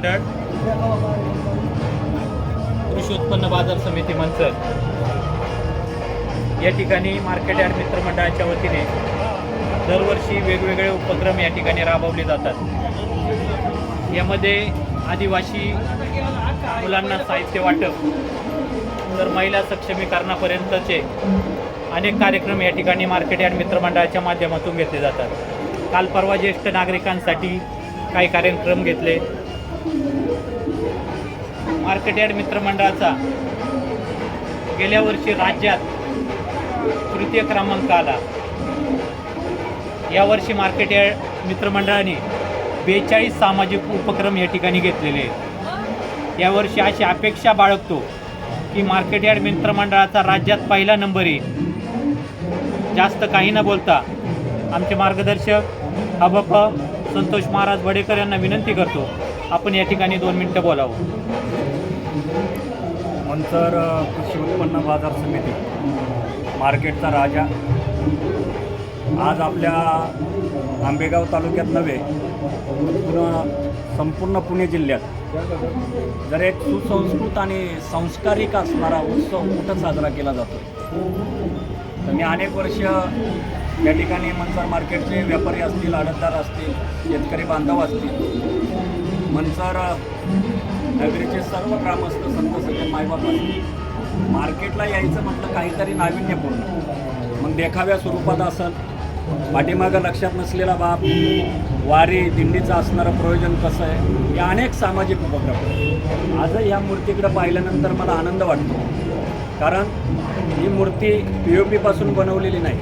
मंडळ. कृषी उत्पन्न बाजार समिती मंचर या ठिकाणी मार्केट यार्ड मित्र मंडळाच्या वतीने दरवर्षी वेगवेगळे उपक्रम या ठिकाणी राबवले जातात. यामध्ये आदिवासी मुलांना साहित्य वाटप तर महिला सक्षमीकरणापर्यंतचे अनेक कार्यक्रम या ठिकाणी मार्केट यार्ड मित्रमंडळाच्या माध्यमातून घेतले जातात. काल परवा ज्येष्ठ नागरिकांसाठी काही कार्यक्रम घेतले. मार्केट यार्ड मित्रमंडळाचा गेल्या वर्षी राज्यात तृतीय क्रमांक आला. यावर्षी मार्केट यार्ड मित्रमंडळाने बेचाळीस सामाजिक उपक्रम या ठिकाणी घेतलेले आहेत. यावर्षी अशी अपेक्षा बाळगतो की मार्केट यार्ड मित्रमंडळाचा राज्यात पहिला नंबर येईल जास्त काही न बोलता आमचे मार्गदर्शक अबप संतोष महाराज बडेकर यांना विनंती करतो. आपण या ठिकाणी दोन मिनटं बोलावं. मंचर कृषी उत्पन्न बाजार समिती मार्केटचा राजा. आज आपल्या आंबेगाव तालुक्यात नव्हे पुन्हा संपूर्ण पुणे जिल्ह्यात. जर एक सुसंस्कृत आणि सांस्कारिक असणारा उत्सव कुठं साजरा केला जातो? तर मी अनेक वर्ष या ठिकाणी मंचर मार्केटचे व्यापारी असतील आडतदार असतील शेतकरी बांधव असतील मंचर नगरीचे सर्व ग्रामस्थ संत सगळे मायबापांनी मार्केटला यायचं म्हटलं काहीतरी नाविन्यपूर्ण. मग देखाव्या स्वरूपात असेल पाठीमागं लक्षात नसलेला बाप वारी दिंडीचं असणारं प्रयोजन कसं आहे या अनेक सामाजिक उपक्रम आजही ह्या मूर्तीकडे पाहिल्यानंतर मला आनंद वाटतो. कारण ही मूर्ती पी ओ पीपासून बनवलेली नाही.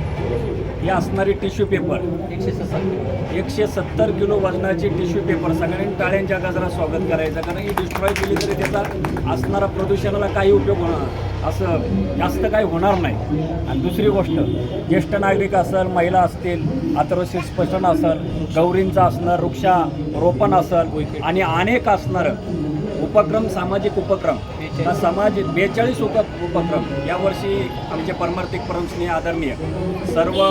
ही असणारी टिश्यू पेपर. एकशे सत्तर. एकशे सत्तर किलो वजनाची टिश्यू पेपर. सगळ्यांनी टाळ्यांच्या गजरा स्वागत करायचं. कारण ही डिस्ट्रॉय केली तरी त्याचा असणारा प्रदूषणाला काही उपयोग होणार असं जास्त काही होणार नाही. आणि दुसरी गोष्ट ज्येष्ठ नागरिक असेल महिला असतील अथर्वशील स्पष्टन असेल गौरींचं असणं वृक्षारोपण असेल आणि अनेक असणारं उपक्रम सामाजिक उपक्रम. हा समाज बेचाळीस उप उपक्रम. यावर्षी आमचे परमार्थिक परमस्नेह आदरणीय सर्व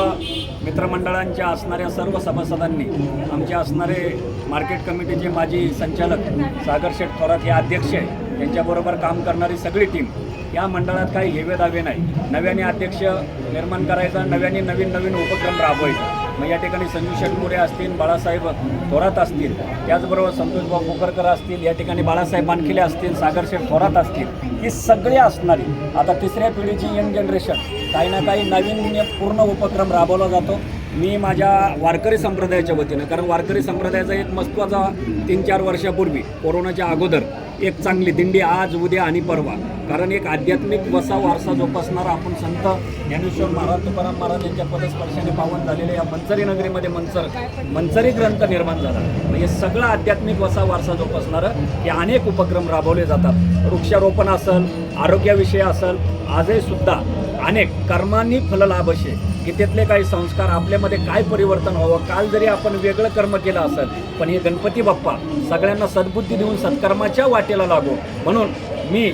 मित्रमंडळांच्या असणाऱ्या सर्व सभासदांनी आमचे असणारे मार्केट कमिटीचे माजी संचालक सागर शेठ थोरात हे अध्यक्ष आहे. त्यांच्याबरोबर काम करणारी सगळी टीम. या मंडळात काही हेवे दावे नाही. नव्याने अध्यक्ष निर्माण करायचा नव्याने नवीन नवीन उपक्रम राबवायचा. मग या ठिकाणी संजू शेटमोरे असतील बाळासाहेब थोरात असतील त्याचबरोबर संतोषबाब कोकरकर असतील या ठिकाणी बाळासाहेब बानखिले असतील सागर शेठ थोरात असतील ही सगळी असणारी आता तिसऱ्या पिढीची यंग जनरेशन काही ना काही नवीन पूर्ण उपक्रम राबवला जातो. मी माझ्या वारकरी संप्रदायाच्या वतीनं कारण वारकरी संप्रदायाचा एक महत्त्वाचा तीन चार वर्षापूर्वी कोरोनाच्या अगोदर एक चांगली दिंडी आज उद्या आणि परवा. कारण एक आध्यात्मिक वसा वारसा जोपासणारा आपण संत ज्ञानेश्वर महाराज तुकाराम महाराज यांच्या पदस्पर्शाने पावन झालेल्या या मंचरी नगरीमध्ये मंचर मंचरी ग्रंथ निर्माण झाला. म्हणजे सगळं आध्यात्मिक वसा वारसा जोपासणारं हे अनेक उपक्रम राबवले जातात. वृक्षारोपण असेल आरोग्याविषयी असेल आजही सुद्धा अनेक कर्मांनी फललाभ असे की त्यातले काही संस्कार आपल्यामध्ये काय परिवर्तन व्हावं? काल जरी आपण वेगळं कर्म केलं असेल पण हे गणपती बाप्पा सगळ्यांना सद्बुद्धी देऊन सत्कर्माच्या वाटेला लागो. म्हणून मी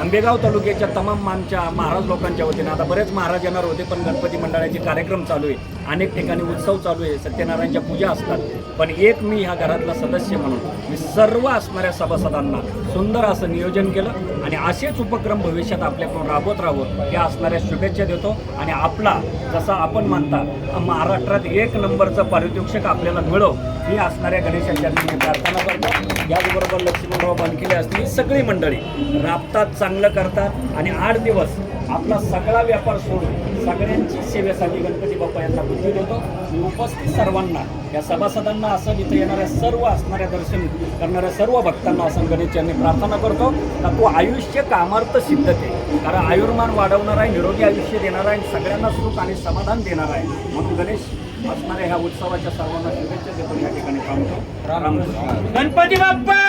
आंबेगाव तालुक्याच्या तमाम आमच्या महाराज लोकांच्या वतीनं आता बरेच महाराज येणार होते पण गणपती मंडळाचे कार्यक्रम चालू आहे. अनेक ठिकाणी उत्सव चालू आहे. सत्यनारायणच्या पूजा असतात. पण एक मी ह्या घरातला सदस्य म्हणून मी सर्व असणाऱ्या सभासदांना सुंदर असं नियोजन केलं आणि असेच उपक्रम भविष्यात आपल्याकडून राबवत राहावं या असणाऱ्या शुभेच्छा देतो. आणि आपला जसा आपण मानता महाराष्ट्रात एक नंबरचं पारितोषिक आपल्याला मिळो ही असणाऱ्या गणेशाच्या प्रार्थना करतो. याचबरोबर लक्ष्मणराव बानकिले असतील ही सगळी मंडळी राबतात चांगलं करतात आणि आठ दिवस आपला सगळा व्यापार सोडून सगळ्यांची सेवेसाठी गणपती बाप्पा यांना बुद्धी देतो. मी उपस्थित सर्वांना या सभासदांना असं इथं येणाऱ्या सर्व असणाऱ्या दर्शन करणाऱ्या सर्व भक्तांना असं गणेश यांनी प्रार्थना करतो का तो आयुष्य कामार्थ सिद्ध ते कारण आयुर्मान वाढवणार आहे निरोगी आयुष्य देणार आहे आणि सगळ्यांना सुख आणि समाधान देणार आहे. म्हणून गणेश असणाऱ्या ह्या उत्सवाच्या सर्वांना शुभेच्छा देतो. या ठिकाणी थांबतो. गणपती बाप्पा!